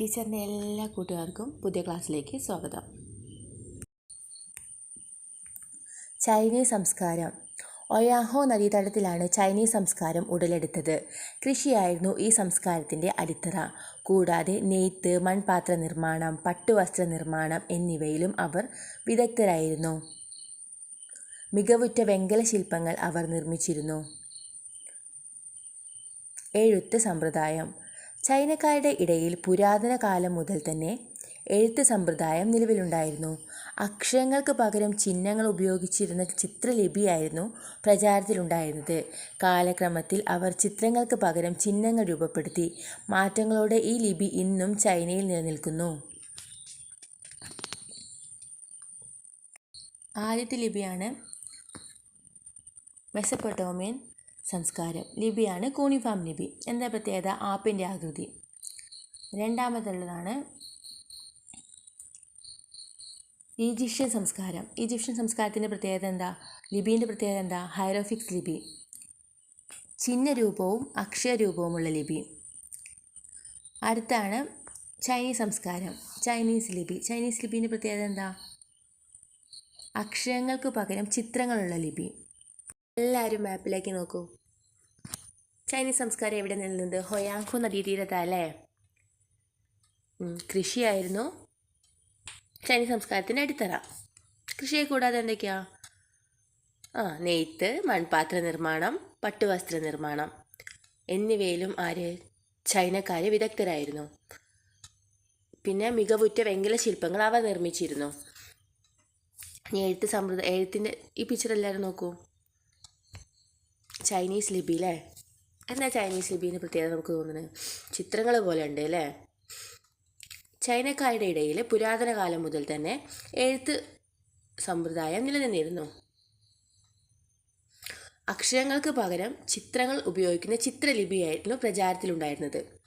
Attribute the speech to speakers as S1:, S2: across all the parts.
S1: ടീച്ചറിന്റെ എല്ലാ കൂട്ടുകാർക്കും പുതിയ ക്ലാസ്സിലേക്ക് സ്വാഗതം. ചൈനീസ് സംസ്കാരം. ഒയാഹോ നദീതടത്തിലാണ് ചൈനീസ് സംസ്കാരം ഉടലെടുത്തത്. കൃഷിയായിരുന്നു ഈ സംസ്കാരത്തിന്റെ അടിത്തറ. കൂടാതെ നെയ്ത്ത് മൺപാത്ര നിർമ്മാണം പട്ടുവസ്ത്ര നിർമ്മാണം എന്നിവയിലും അവർ വിദഗ്ധരായിരുന്നു. മികവുറ്റ വെങ്കല ശില്പങ്ങൾ അവർ നിർമ്മിച്ചിരുന്നു. എഴുത്ത് സമ്പ്രദായം. ചൈനക്കാരുടെ ഇടയിൽ പുരാതന കാലം മുതൽ തന്നെ എഴുത്ത് സമ്പ്രദായം നിലവിലുണ്ടായിരുന്നു. അക്ഷരങ്ങൾക്ക് പകരം ചിഹ്നങ്ങൾ ഉപയോഗിച്ചിരുന്ന ചിത്രലിപിയായിരുന്നു പ്രചാരത്തിലുണ്ടായിരുന്നത്. കാലക്രമത്തിൽ അവർ ചിത്രങ്ങൾക്ക് പകരം ചിഹ്നങ്ങൾ രൂപപ്പെടുത്തി. മാറ്റങ്ങളോടെ ഈ ലിപി ഇന്നും ചൈനയിൽ നിലനിൽക്കുന്നു. ആദ്യത്തെ ലിപിയാണ് മെസപ്പൊട്ടോമിയൻ. സംസ്കാരം. ലിപിയാണ് കൂണിഫാം ലിപി. എന്താ പ്രത്യേകത? ആപ്പിന്റെ ആകൃതി. രണ്ടാമതുള്ളതാണ് ഈജിപ്ഷ്യൻ സംസ്കാരം. ഈജിപ്ഷ്യൻ സംസ്കാരത്തിന്റെ പ്രത്യേകത എന്താ? ലിപിന്റെ പ്രത്യേകത എന്താ? ഹൈറോഫിക്സ് ലിപി. ചിഹ്നരൂപവും അക്ഷരരൂപവുമുള്ള ലിപി. അടുത്താണ് ചൈനീസ് സംസ്കാരം. ചൈനീസ് ലിപി. ചൈനീസ് ലിപിന്റെ പ്രത്യേകത എന്താ? അക്ഷരങ്ങൾക്ക് പകരം ചിത്രങ്ങളുള്ള ലിപി. എല്ലാവരും മാപ്പിലേക്ക് നോക്കൂ. ചൈനീസ് സംസ്കാരം എവിടെ നിന്നത് ഹൊയാങ്കു നദീതീരത്തല്ലേ കൃഷിയായിരുന്നു. ചൈനീസ് സംസ്കാരത്തിന്റെ അടിത്തറ. കൃഷിയെ കൂടാതെ എന്തൊക്കെയാ? ആ നെയ്ത്ത് മൺപാത്ര നിർമ്മാണം പട്ടുവസ്ത്ര നിർമ്മാണം. എന്നിവയിലും ആര്? ചൈനക്കാർ വിദഗ്ധരായിരുന്നു. പിന്നെ മികവുറ്റ വെങ്കല ശില്പങ്ങൾ അവ നിർമ്മിച്ചിരുന്നു. എഴുത്ത് സമ്പ്രദായ എഴുത്തിന്റെ ഈ പിക്ചർ എല്ലാവരും നോക്കൂ. ചൈനീസ് ലിപി അല്ലേ എന്താ ചൈനീസ് ലിപിന്റെ പ്രത്യേകത നമുക്ക് തോന്നുന്നത് ചിത്രങ്ങൾ പോലെ ഉണ്ട് അല്ലേ ചൈനക്കാരുടെ ഇടയിൽ പുരാതന കാലം മുതൽ തന്നെ എഴുത്ത് സമ്പ്രദായം നിലനിന്നിരുന്നു. അക്ഷരങ്ങൾക്ക് പകരം ചിത്രങ്ങൾ ഉപയോഗിക്കുന്ന ചിത്രലിപിയായിരുന്നു പ്രചാരത്തിലുണ്ടായിരുന്നത്.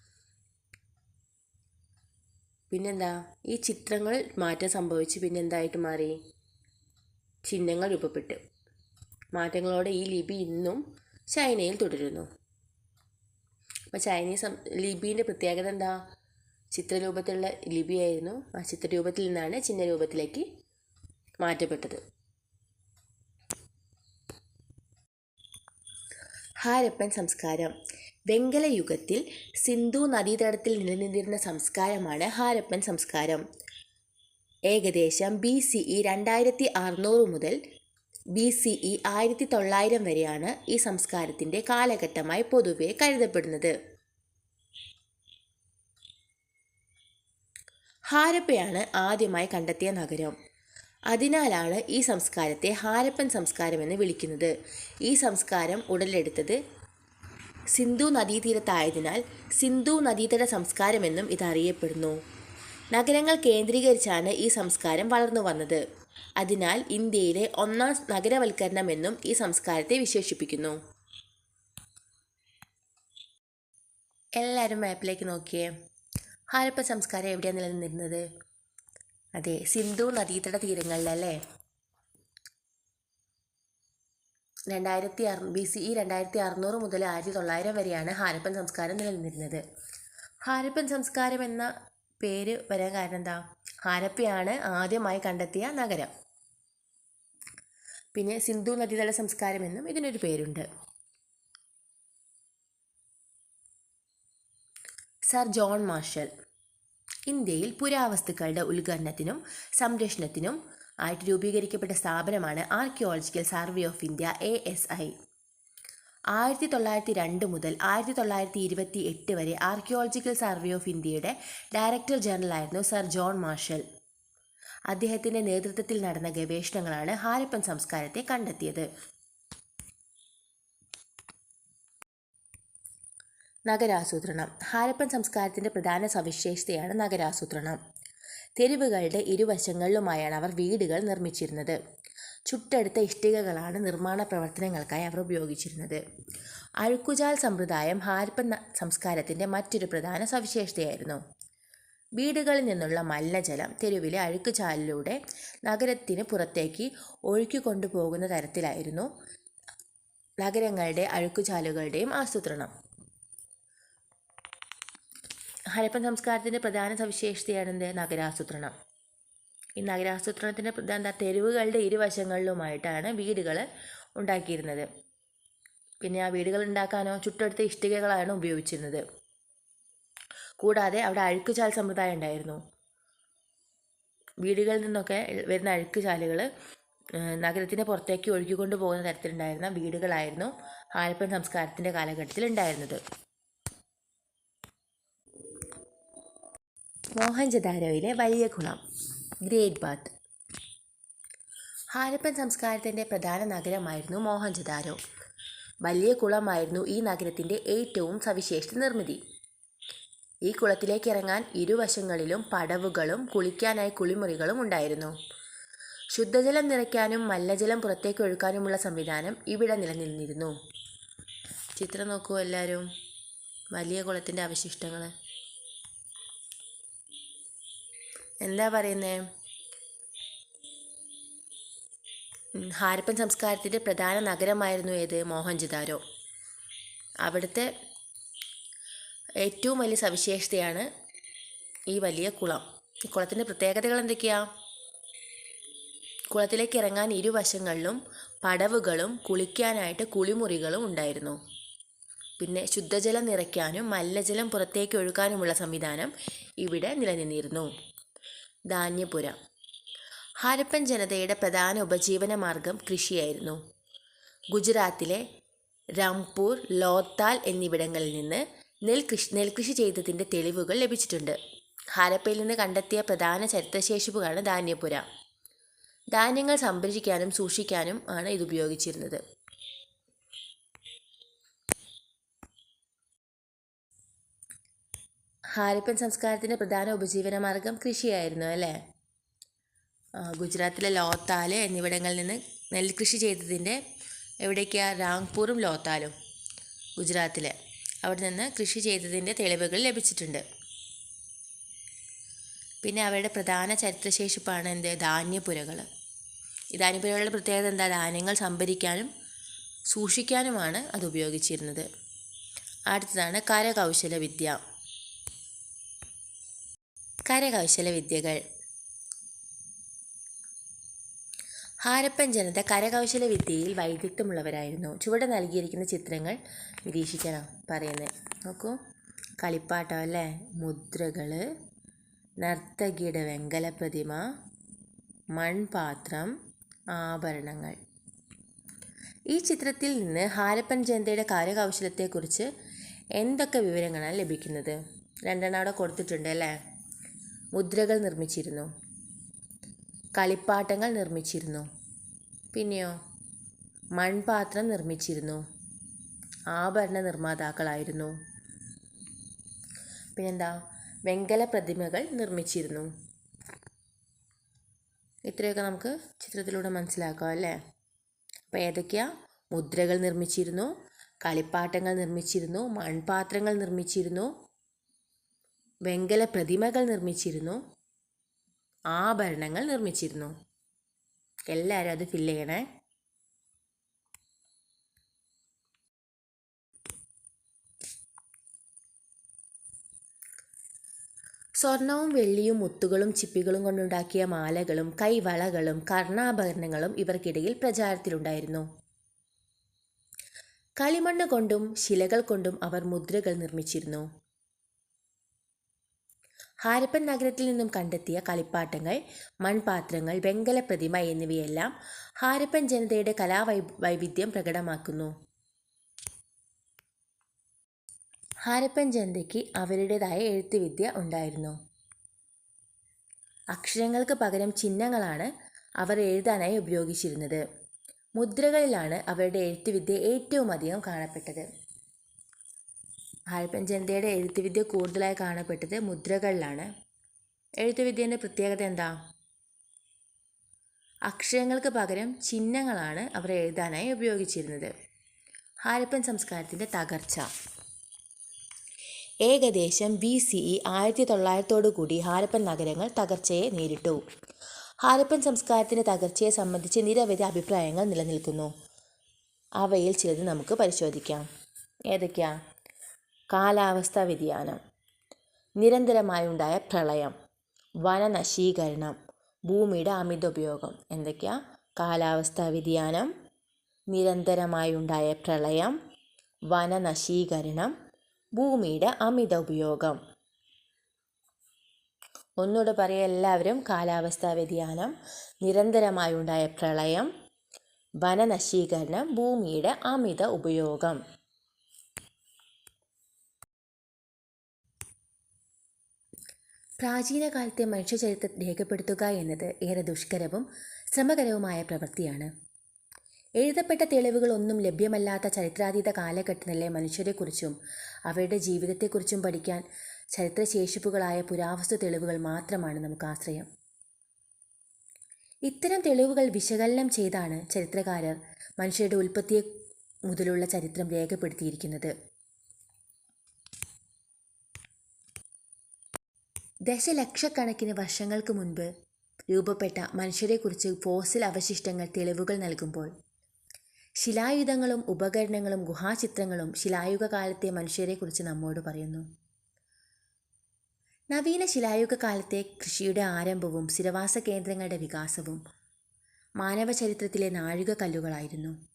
S1: പിന്നെന്താ? ഈ ചിത്രങ്ങൾ മാറ്റം സംഭവിച്ച് പിന്നെന്തായിട്ട് മാറി? ചിഹ്നങ്ങൾ രൂപപ്പെട്ടു. മാറ്റങ്ങളോടെ ഈ ലിപി ഇന്നും ചൈനയിൽ തുടരുന്നു. അപ്പോൾ ചൈനീസ് ലിപിന്റെ പ്രത്യേകത എന്താ? ചിത്രരൂപത്തിലുള്ള ലിപിയായിരുന്നു. ആ ചിത്രരൂപത്തിൽ നിന്നാണ് ചിഹ്നരൂപത്തിലേക്ക് മാറ്റപ്പെട്ടത്. ഹാരപ്പൻ സംസ്കാരം. വെങ്കല യുഗത്തിൽ സിന്ധു നദീതടത്തിൽ നിലനിന്നിരുന്ന സംസ്കാരമാണ് ഹാരപ്പൻ സംസ്കാരം. ഏകദേശം ബി സി ഇ രണ്ടായിരത്തി അറുന്നൂറ് മുതൽ ബി സി ഇ ആയിരത്തി തൊള്ളായിരം വരെയാണ് ഈ സംസ്കാരത്തിന്റെ കാലഘട്ടമായി പൊതുവെ കരുതപ്പെടുന്നത്. ഹാരപ്പയാണ് ആദ്യമായി കണ്ടെത്തിയ നഗരം. അതിനാലാണ് ഈ സംസ്കാരത്തെ ഹാരപ്പൻ സംസ്കാരം എന്ന് വിളിക്കുന്നത്. ഈ സംസ്കാരം ഉടലെടുത്തത് സിന്ധു നദീതീരത്തായതിനാൽ സിന്ധു നദീതട സംസ്കാരമെന്നും ഇതറിയപ്പെടുന്നു. നഗരങ്ങൾ കേന്ദ്രീകരിച്ചാണ് ഈ സംസ്കാരം വളർന്നു വന്നത് അതിനാൽ ഇന്ത്യയിലെ ഒന്നാം നഗരവൽക്കരണമെന്നും ഈ സംസ്കാരത്തെ വിശേഷിപ്പിക്കുന്നു. എല്ലാവരും മാപ്പിലേക്ക് നോക്കിയേ. ഹാരപ്പ സംസ്കാരം എവിടെയാണ് നിലനിന്നിരുന്നത്? അതെ സിന്ധു നദീതട തീരങ്ങളിലല്ലേ? രണ്ടായിരത്തി അറു ബി സി ഇ രണ്ടായിരത്തി അറുന്നൂറ് മുതൽ ആയിരത്തി തൊള്ളായിരം വരെയാണ് ഹാരപ്പൻ സംസ്കാരം നിലനിന്നിരുന്നത്. ഹാരപ്പൻ സംസ്കാരം എന്ന പേര് വരാൻ കാരണം എന്താ? ഹാരപ്പയാണ് ആദ്യമായി കണ്ടെത്തിയ നഗരം. പിന്നെ സിന്ധു നദീതല സംസ്കാരം എന്നും ഇതിനൊരു പേരുണ്ട്. സർ ജോൺ മാർഷൽ ഇന്ത്യയിൽ പുരാവസ്തുക്കളുടെ ഉദ്ഘാടനത്തിനും സംരക്ഷണത്തിനും ആയിട്ട് രൂപീകരിക്കപ്പെട്ട സ്ഥാപനമാണ് archaeological survey of India A S I ആയിരത്തി തൊള്ളായിരത്തി രണ്ട് മുതൽ ആയിരത്തി തൊള്ളായിരത്തി ഇരുപത്തി എട്ട് വരെ ആർക്കിയോളജിക്കൽ സർവേ ഓഫ് ഇന്ത്യയുടെ ഡയറക്ടർ ജനറൽ ആയിരുന്നു സർ ജോൺ മാർഷൽ. അദ്ദേഹത്തിന്റെ നേതൃത്വത്തിൽ നടന്ന ഗവേഷണങ്ങളാണ് ഹാരപ്പൻ സംസ്കാരത്തെ കണ്ടെത്തിയത്. നഗരാസൂത്രണം. ഹാരപ്പൻ സംസ്കാരത്തിന്റെ പ്രധാന സവിശേഷതയാണ് നഗരാസൂത്രണം. തെരുവുകളുടെ ഇരുവശങ്ങളിലുമായാണ് അവർ വീടുകൾ നിർമ്മിച്ചിരുന്നത്. ചുട്ടടുത്ത ഇഷ്ടികകളാണ് നിർമ്മാണ പ്രവർത്തനങ്ങൾക്കായി അവർ ഉപയോഗിച്ചിരുന്നത്. അഴുക്കുചാൽ സമ്പ്രദായം ഹാരപ്പൻ സംസ്കാരത്തിന്റെ മറ്റൊരു പ്രധാന സവിശേഷതയായിരുന്നു. വീടുകളിൽ നിന്നുള്ള മലിനജലം തെരുവിലെ അഴുക്കുചാലിലൂടെ നഗരത്തിന് പുറത്തേക്ക് ഒഴുക്കി കൊണ്ടുപോകുന്ന തരത്തിലായിരുന്നു നഗരങ്ങളുടെ അഴുക്കുചാലുകളുടെയും ആസൂത്രണം. ഹരപ്പൻ സംസ്കാരത്തിന്റെ പ്രധാന സവിശേഷതയാണ് എന്ത് നഗരാസൂത്രണം. ഈ നഗരാസൂത്രണത്തിന്റെ പ്രധാന തെരുവുകളുടെ ഇരുവശങ്ങളിലുമായിട്ടാണ് വീടുകൾ ഉണ്ടാക്കിയിരുന്നത്. പിന്നെ ആ വീടുകൾ ഉണ്ടാക്കാനോ ചുട്ടടുത്ത ഇഷ്ടികകളാണ് ഉപയോഗിച്ചിരുന്നത്. കൂടാതെ അവിടെ അഴുക്കുചാൽ സമ്പ്രദായം ഉണ്ടായിരുന്നു. വീടുകളിൽ നിന്നൊക്കെ വരുന്ന അഴുക്കുചാലുകൾ നഗരത്തിന് പുറത്തേക്ക് ഒഴുകിക്കൊണ്ട് പോകുന്ന തരത്തിലുണ്ടായിരുന്ന വീടുകളായിരുന്നു ഹാരപ്പൻ സംസ്കാരത്തിന്റെ കാലഘട്ടത്തിൽ ഉണ്ടായിരുന്നത്. മോഹൻജദാരോയിലെ വലിയ കുളം ഗ്രേറ്റ് ബാത്ത് ഹാരപ്പൻ സംസ്കാരത്തിന്റെ പ്രധാന നഗരമായിരുന്നു മോഹൻജദാരോ. വലിയ കുളമായിരുന്നു ഈ നഗരത്തിന്റെ ഏറ്റവും സവിശേഷ നിർമ്മിതി. ഈ കുളത്തിലേക്ക് ഇറങ്ങാൻ ഇരുവശങ്ങളിലും പടവുകളും കുളിക്കാനായി കുളിമുറികളും ഉണ്ടായിരുന്നു. ശുദ്ധജലം നിറയ്ക്കാനും മല്ലജലം പുറത്തേക്ക് ഒഴുക്കാനുമുള്ള സംവിധാനം ഇവിടെ നിലനിന്നിരുന്നു. ചിത്രം നോക്കൂ എല്ലാവരും വലിയ കുളത്തിന്റെ അവശിഷ്ടങ്ങൾ. എന്താ പറയുന്നേ? ഹാരപ്പൻ സംസ്കാരത്തിന്റെ പ്രധാന നഗരമായിരുന്നു ഏത്? മോഹൻജദാരോ. അവിടുത്തെ ഏറ്റവും വലിയ സവിശേഷതയാണ് ഈ വലിയ കുളം. ഈ കുളത്തിന്റെ പ്രത്യേകതകൾ എന്തൊക്കെയാ? കുളത്തിലേക്ക് ഇറങ്ങാൻ ഇരുവശങ്ങളിലും പടവുകളും കുളിക്കാനായിട്ട് കുളിമുറികളും ഉണ്ടായിരുന്നു. പിന്നെ ശുദ്ധജലം നിറയ്ക്കാനും മല്ലജലം പുറത്തേക്ക് ഒഴുക്കാനുമുള്ള സംവിധാനം ഇവിടെ നിലനിന്നിരുന്നു. ധാന്യപുര. ഹാരപ്പൻ ജനതയുടെ പ്രധാന ഉപജീവന മാർഗം കൃഷിയായിരുന്നു. ഗുജറാത്തിലെ രാംപൂർ ലോത്താൽ എന്നിവിടങ്ങളിൽ നിന്ന് നെൽകൃഷി നെൽകൃഷി ചെയ്തതിന്റെ തെളിവുകൾ ലഭിച്ചിട്ടുണ്ട്. ഹാരപ്പയിൽ നിന്ന് കണ്ടെത്തിയ പ്രധാന ചരിത്രശേഷിപ്പുകളാണ് ധാന്യപുര ധാന്യങ്ങൾ സംഭരിക്കാനും സൂക്ഷിക്കാനും ആണ് ഇത് ഉപയോഗിച്ചിരുന്നത്. ഹാരപ്പൻ സംസ്കാരത്തിന്റെ പ്രധാന ഉപജീവന മാർഗം കൃഷിയായിരുന്നു അല്ലേ? ഗുജറാത്തിലെ ലോത്താൽ എന്നിവിടങ്ങളിൽ നിന്ന് നെൽകൃഷി ചെയ്തതിന്റെ എവിടേക്കാണ് രാംപൂറും ലോത്താലും ഗുജറാത്തിലെ. അവിടെ നിന്ന് കൃഷി ചെയ്തതിന്റെ തെളിവുകൾ ലഭിച്ചിട്ടുണ്ട്. പിന്നെ അവരുടെ പ്രധാന ചരിത്രശേഷിപ്പാണ് എന്ത്? ധാന്യപുരകൾ ഈ ധാന്യപുരകളുടെ പ്രത്യേകത എന്താ? ധാന്യങ്ങൾ സംഭരിക്കാനും സൂക്ഷിക്കാനുമാണ് അത് ഉപയോഗിച്ചിരുന്നത്. അടുത്തതാണ് കരകൗശല വിദ്യ കരകൗശല വിദ്യകൾ ഹാരപ്പൻ ജനത കരകൗശല വിദ്യയിൽ വൈദഗ്ധ്യമുള്ളവരായിരുന്നു. ചുവടെ നൽകിയിരിക്കുന്ന ചിത്രങ്ങൾ നിരീക്ഷിക്കണം പറയുന്നത്. നോക്കൂ. കളിപ്പാട്ടം അല്ലേ? മുദ്രകൾ നർത്തകിയുടെ വെങ്കല പ്രതിമ മൺപാത്രം ആഭരണങ്ങൾ. ഈ ചിത്രത്തിൽ നിന്ന് ഹാരപ്പൻ ജനതയുടെ കരകൗശലത്തെക്കുറിച്ച് എന്തൊക്കെ വിവരങ്ങളാണ് ലഭിക്കുന്നത്? രണ്ടെണ്ണം അവിടെ കൊടുത്തിട്ടുണ്ട് അല്ലേ? മുദ്രകൾ നിർമ്മിച്ചിരുന്നു. കളിപ്പാട്ടങ്ങൾ നിർമ്മിച്ചിരുന്നു. പിന്നെയോ? മൺപാത്രം നിർമ്മിച്ചിരുന്നു. ആഭരണ നിർമ്മാതാക്കളായിരുന്നു. പിന്നെന്താ? വെങ്കല പ്രതിമകൾ നിർമ്മിച്ചിരുന്നു. ഇത്രയൊക്കെ നമുക്ക് ചിത്രത്തിലൂടെ മനസ്സിലാക്കാം അല്ലേ? അപ്പോൾ ഏതൊക്കെയാ? മുദ്രകൾ നിർമ്മിച്ചിരുന്നു കളിപ്പാട്ടങ്ങൾ നിർമ്മിച്ചിരുന്നു മൺപാത്രങ്ങൾ നിർമ്മിച്ചിരുന്നു വെങ്കല പ്രതിമകൾ നിർമ്മിച്ചിരുന്നു. ആഭരണങ്ങൾ നിർമ്മിച്ചിരുന്നു. എല്ലാവരും അത് ഫില്ല് ചെയ്യണേ. സ്വർണവും വെള്ളിയും മുത്തുകളും ചിപ്പികളും കൊണ്ടുണ്ടാക്കിയ മാലകളും കൈവളകളും കർണാഭരണങ്ങളും ഇവർക്കിടയിൽ പ്രചാരത്തിലുണ്ടായിരുന്നു. കളിമണ്ണ് കൊണ്ടും ശിലകൾ കൊണ്ടും അവർ മുദ്രകൾ നിർമ്മിച്ചിരുന്നു. ഹാരപ്പൻ നഗരത്തിൽ നിന്നും കണ്ടെത്തിയ കളിപ്പാട്ടങ്ങൾ മൺപാത്രങ്ങൾ വെങ്കല പ്രതിമ എന്നിവയെല്ലാം ഹാരപ്പൻ ജനതയുടെ കലാവൈ വൈവിധ്യം പ്രകടമാക്കുന്നു. ഹാരപ്പൻ ജനതയ്ക്ക് അവരുടേതായ എഴുത്തുവിദ്യ ഉണ്ടായിരുന്നു. അക്ഷരങ്ങൾക്ക് പകരം ചിഹ്നങ്ങളാണ് അവർ എഴുതാനായി ഉപയോഗിച്ചിരുന്നത്. മുദ്രകളിലാണ് അവരുടെ എഴുത്തുവിദ്യ ഏറ്റവും അധികം കാണപ്പെട്ടത്. ഹാരപ്പൻ ജനതയുടെ എഴുത്തുവിദ്യ കൂടുതലായി കാണപ്പെട്ടത് മുദ്രകളിലാണ്. എഴുത്തുവിദ്യേന്റെ പ്രത്യേകത എന്താ? അക്ഷരങ്ങൾക്ക് പകരം ചിഹ്നങ്ങളാണ് അവർ എഴുതാനായി ഉപയോഗിച്ചിരുന്നത്. ഹാരപ്പൻ സംസ്കാരത്തിന്റെ തകർച്ച. ഏകദേശം ബി സി ഇ ആയിരത്തി തൊള്ളായിരത്തോടു കൂടി ഹാരപ്പൻ നഗരങ്ങൾ തകർച്ചയെ നേരിട്ടു. ഹാരപ്പൻ സംസ്കാരത്തിന്റെ തകർച്ചയെ സംബന്ധിച്ച് നിരവധി അഭിപ്രായങ്ങൾ നിലനിൽക്കുന്നു. അവയിൽ ചിലത് നമുക്ക് പരിശോധിക്കാം. ഏതൊക്കെയാ? കാലാവസ്ഥാ വ്യതിയാനം നിരന്തരമായുണ്ടായ പ്രളയം വനനശീകരണം ഭൂമിയുടെ അമിത ഉപയോഗം എന്തൊക്കെയാ? കാലാവസ്ഥാ വ്യതിയാനം നിരന്തരമായുണ്ടായ പ്രളയം വനനശീകരണം ഭൂമിയുടെ അമിത ഉപയോഗം ഒന്നുകൂടെ പറയുക എല്ലാവരും കാലാവസ്ഥാ വ്യതിയാനം നിരന്തരമായുണ്ടായ പ്രളയം വനനശീകരണം ഭൂമിയുടെ അമിത ഉപയോഗം പ്രാചീന കാലത്തെ മനുഷ്യചരിത്രം രേഖപ്പെടുത്തുക എന്നത് ഏറെ ദുഷ്കരവും ശ്രമകരവുമായ പ്രവൃത്തിയാണ്. എഴുതപ്പെട്ട തെളിവുകളൊന്നും ലഭ്യമല്ലാത്ത ചരിത്രാതീത കാലഘട്ടത്തിലെ മനുഷ്യരെക്കുറിച്ചും അവരുടെ ജീവിതത്തെക്കുറിച്ചും പഠിക്കാൻ ചരിത്രശേഷിപ്പുകളായ പുരാവസ്തു തെളിവുകൾ മാത്രമാണ് നമുക്ക് ആശ്രയം. ഇത്തരം തെളിവുകൾ വിശകലനം ചെയ്താണ് ചരിത്രകാരർ മനുഷ്യരുടെ ഉൽപ്പത്തിയെ മുതലുള്ള ചരിത്രം രേഖപ്പെടുത്തിയിരിക്കുന്നത്. ദശലക്ഷക്കണക്കിന് വർഷങ്ങൾക്ക് മുൻപ് രൂപപ്പെട്ട മനുഷ്യരെക്കുറിച്ച് ഫോസിൽ അവശിഷ്ടങ്ങൾ തെളിവുകൾ നൽകുമ്പോൾ ശിലായുധങ്ങളും ഉപകരണങ്ങളും ഗുഹാചിത്രങ്ങളും ശിലായുഗ കാലത്തെ മനുഷ്യരെക്കുറിച്ച് നമ്മോട് പറയുന്നു. നവീന ശിലായുഗ കാലത്തെ കൃഷിയുടെ ആരംഭവും സ്ഥിരവാസ കേന്ദ്രങ്ങളുടെ വികാസവും മാനവ ചരിത്രത്തിലെ നാഴികക്കല്ലുകളായിരുന്നു.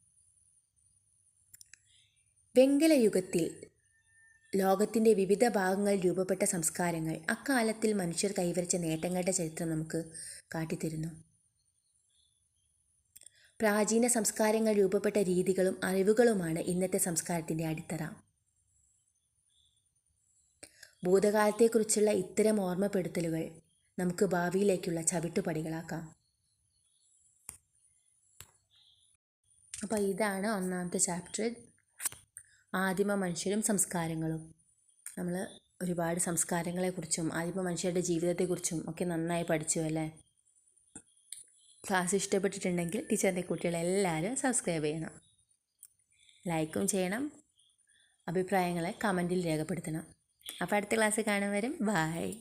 S1: വെങ്കല യുഗത്തിൽ ലോകത്തിന്റെ വിവിധ ഭാഗങ്ങളിൽ രൂപപ്പെട്ട സംസ്കാരങ്ങൾ അക്കാലത്തിൽ മനുഷ്യർ കൈവരിച്ച നേട്ടങ്ങളുടെ ചരിത്രം നമുക്ക് കാട്ടിത്തരുന്നു. പ്രാചീന സംസ്കാരങ്ങൾ രൂപപ്പെട്ട രീതികളും അറിവുകളുമാണ് ഇന്നത്തെ സംസ്കാരത്തിന്റെ അടിത്തറ. ഭൂതകാലത്തെക്കുറിച്ചുള്ള ഇത്തരം ഓർമ്മപ്പെടുത്തലുകൾ നമുക്ക് ഭാവിയിലേക്കുള്ള ചവിട്ടുപടികളാക്കാം. അപ്പോൾ ഇതാണ് ഒന്നാമത്തെ ചാപ്റ്റർ. ആദിമ മനുഷ്യരും സംസ്കാരങ്ങളും. നമ്മൾ ഒരുപാട് സംസ്കാരങ്ങളെക്കുറിച്ചും ആദിമ മനുഷ്യരുടെ ജീവിതത്തെക്കുറിച്ചും ഒക്കെ നന്നായി പഠിച്ചു അല്ലേ? ക്ലാസ് ഇഷ്ടപ്പെട്ടിട്ടുണ്ടെങ്കിൽ ടീച്ചറിന്റെ കുട്ടികളെല്ലാവരും സബ്സ്ക്രൈബ് ചെയ്യണം. ലൈക്കും ചെയ്യണം. അഭിപ്രായങ്ങളെ കമന്റിൽ രേഖപ്പെടുത്തണം. അപ്പോൾ അടുത്ത ക്ലാസ് കാണും വരും ബായ്